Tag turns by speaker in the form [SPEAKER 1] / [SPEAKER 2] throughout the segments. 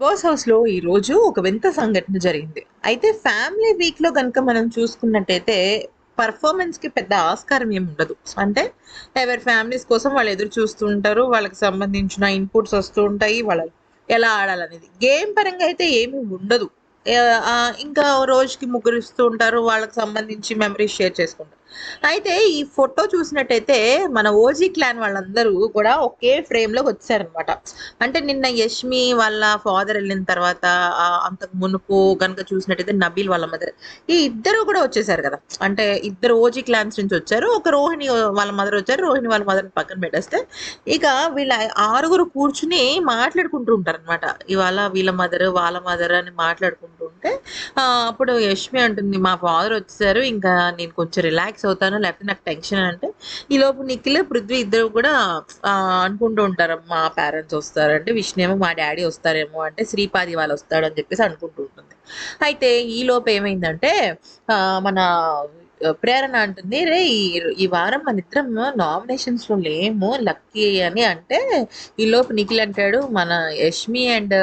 [SPEAKER 1] Boss హౌస్లో ఈరోజు ఒక వింత సంఘటన జరిగింది. అయితే ఫ్యామిలీ వీక్లో కనుక మనం చూసుకున్నట్టయితే పర్ఫార్మెన్స్కి పెద్ద ఆస్కారం ఏమి ఉండదు. అంటే ఎవరి ఫ్యామిలీస్ కోసం వాళ్ళు ఎదురు చూస్తూ ఉంటారు. వాళ్ళకి సంబంధించిన ఇన్పుట్స్ వస్తూ ఉంటాయి. వాళ్ళ ఎలా ఆడాలనేది. గేమ్ పరంగా అయితే ఏమీ ఉండదు. ఇంకా రోజుకి ముగ్గురు ఇస్తూ ఉంటారు. వాళ్ళకి సంబంధించి మెమరీస్ షేర్ చేసుకుంటారు. అయితే ఈ ఫోటో చూసినట్టయితే మన ఓజీ క్లాన్ వాళ్ళందరూ కూడా ఒకే ఫ్రేమ్లోకి వచ్చారనమాట అంటే నిన్న యష్మి వాళ్ళ ఫాదర్ వెళ్ళిన తర్వాత అంతకు మునుపు కనుక చూసినట్టయితే నబీల్ వాళ్ళ మదర్ ఈ ఇద్దరు కూడా వచ్చేసారు కదా. అంటే ఇద్దరు ఓజీ క్లాన్స్ నుంచి వచ్చారు. ఒక రోహిణి వాళ్ళ మదర్ వచ్చారు. రోహిణి వాళ్ళ మదర్ పక్కన పెట్టేస్తే ఇక వీళ్ళ ఆరుగురు కూర్చుని మాట్లాడుకుంటూ ఉంటారు అనమాట ఇవాళ వీళ్ళ మదర్ వాళ్ళ మదర్ అని మాట్లాడుకుంటూ ఉంటే ఆ, అప్పుడు యష్మి అంటుంది మా ఫాదర్ వచ్చేసారు. ఇంకా నేను కొంచెం రిలాక్స్ అవుతాను లేకపోతే నాకు టెన్షన్ అంటే ఈ లోపు నిఖిల్ పృథ్వీ ఇద్దరు కూడా అనుకుంటూ ఉంటారు మా పేరెంట్స్ వస్తారంటే విష్ణేమో మా డాడీ వస్తారేమో అంటే శ్రీపాది వాళ్ళు వస్తాడు అని చెప్పేసి అనుకుంటూ ఉంటుంది. అయితే ఈ లోపు ఏమైందంటే ఆ, మన ప్రేరణ అంటుంది రే ఈ ఈ వారం మన ఇద్దరం నామినేషన్స్లో లేము లక్కీ అని. అంటే ఈ లోపు నిఖిల్ అంటాడు మన యష్మి అండ్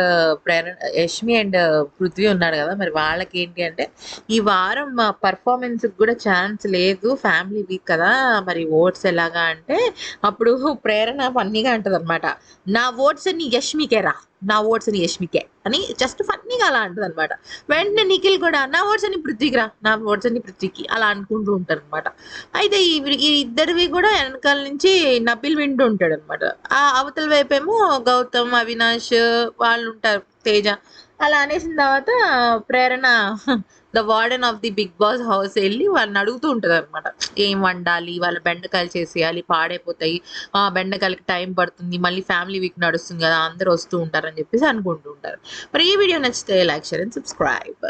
[SPEAKER 1] ప్రేరణ యష్మి అండ్ పృథ్వీ ఉన్నాడు కదా మరి వాళ్ళకి ఏంటి అంటే ఈ వారం పర్ఫార్మెన్స్ కూడా ఛాన్స్ లేదు ఫ్యామిలీ వీక్ కదా మరి ఓట్స్ ఎలాగా అంటే అప్పుడు ప్రేరణ ఫన్నీగా అంటది అనమాట నా ఓట్స్ అని యష్మికేరా నా ఓట్స్ అని యష్మికే అని జస్ట్ ఫన్నీగా అలా అంటది అనమాట వెంటనే నిఖిల్ కూడా నా ఓట్స్ అని పృథ్వీకి రా నా ఓట్స్ అని పృథ్వీకి అలా అనుకుంటూ ఉంటారు అనమాట అయితే ఈ ఇద్దరివి కూడా వెనకాల నుంచి నపిల్ వింటూ ఉంటాడు అనమాట ఆ అవతల వైపేమో గౌతమ్ అవినాష్ వాళ్ళు ఉంటారు తేజ. అలా అనేసిన తర్వాత Prerana the warden of the Bigg Boss house వెళ్ళి వాళ్ళని అడుగుతూ ఉంటుంది అనమాట ఏం వండాలి? వాళ్ళ బెండకాయలు చేసేయాలి పాడైపోతాయి. ఆ బెండకాయలకి టైం పడుతుంది. మళ్ళీ ఫ్యామిలీ వీక్ నడుస్తుంది కదా అందరూ వస్తూ ఉంటారని చెప్పేసి అనుకుంటూ ఉంటారు. మరి ఈ వీడియో నచ్చితే లైక్ షేర్ అండ్ సబ్స్క్రైబ్